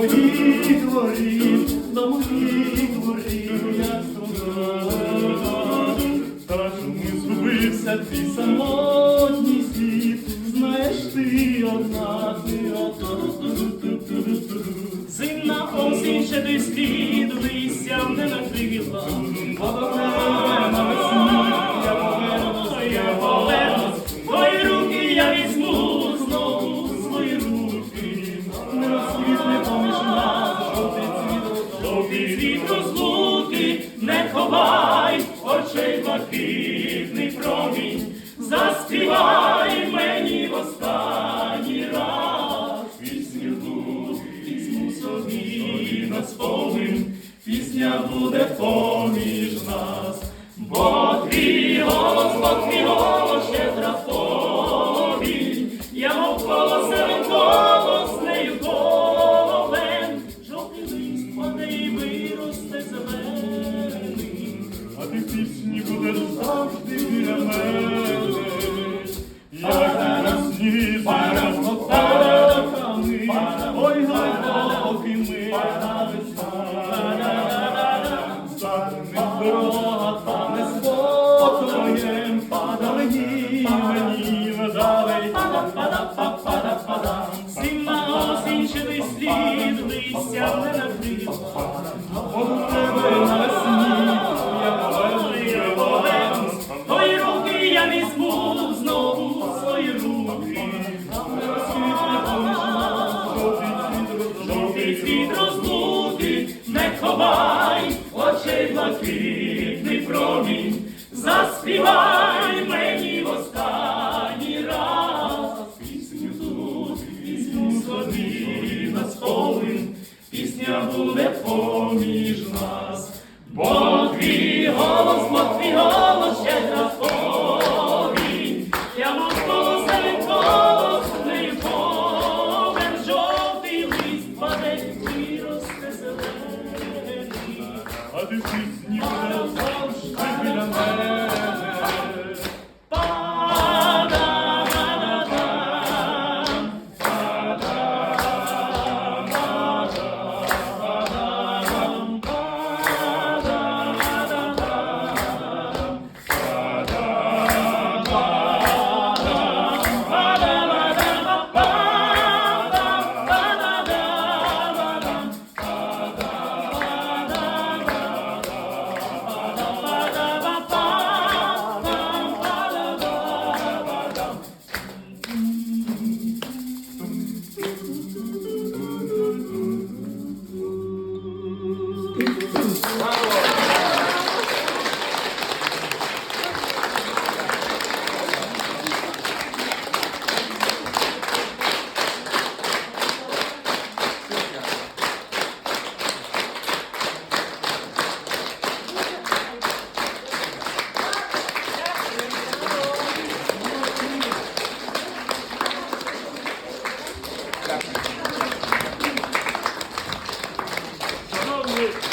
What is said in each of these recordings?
моїй дворі, на моїй дворі, як сама, страшно згубився твій самотній світ, знаєш ти одна, ти одна. Зимна осінь ще десь слід, вися не накрила. Ховай очей блакитний промінь, заспівай мені в останній раз. Пісню ту візьму собі на спомин, пісня буде поміж А ти пісні будеш завжди біля мене. Як весні зараз лопатами, ой, глибокими Стане дорога, стане спокоєм, падалені мені медалей. Зима осінь ще десь слід листя не накрила. От тебе навесні пісня буде поміж нас. Бо твій голос, бо твій голос щедра повінь, я мов колосевий голос нею повен, жовтий лист паде і росте зелений. а ти в пісні будеш завжди біля мене.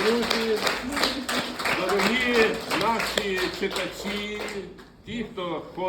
Друзі, дорогі наші читачі, ті, хто ходить.